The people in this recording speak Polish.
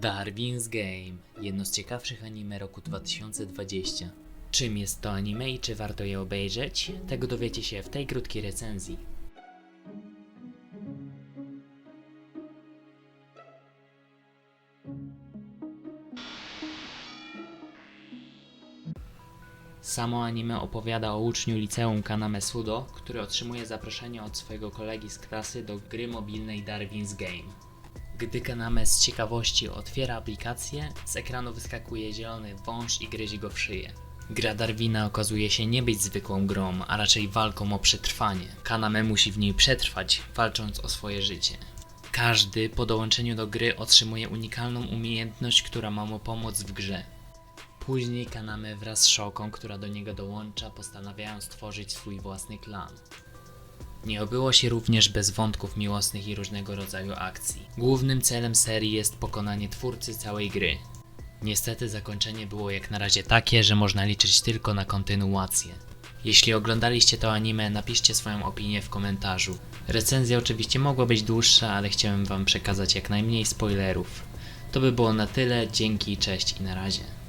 Darwin's Game, jedno z ciekawszych anime roku 2020. Czym jest to anime i czy warto je obejrzeć? Tego dowiecie się w tej krótkiej recenzji. Samo anime opowiada o uczniu liceum Kaname Sudo, który otrzymuje zaproszenie od swojego kolegi z klasy do gry mobilnej Darwin's Game. Gdy Kaname z ciekawości otwiera aplikację, z ekranu wyskakuje zielony wąż i gryzi go w szyję. Gra Darwina okazuje się nie być zwykłą grą, a raczej walką o przetrwanie. Kaname musi w niej przetrwać, walcząc o swoje życie. Każdy po dołączeniu do gry otrzymuje unikalną umiejętność, która ma mu pomóc w grze. Później Kaname wraz z Szoką, która do niego dołącza, postanawiają stworzyć swój własny klan. Nie obyło się również bez wątków miłosnych i różnego rodzaju akcji. Głównym celem serii jest pokonanie twórcy całej gry. Niestety zakończenie było jak na razie takie, że można liczyć tylko na kontynuację. Jeśli oglądaliście to anime, napiszcie swoją opinię w komentarzu. Recenzja oczywiście mogła być dłuższa, ale chciałem wam przekazać jak najmniej spoilerów. To by było na tyle, dzięki, cześć i na razie.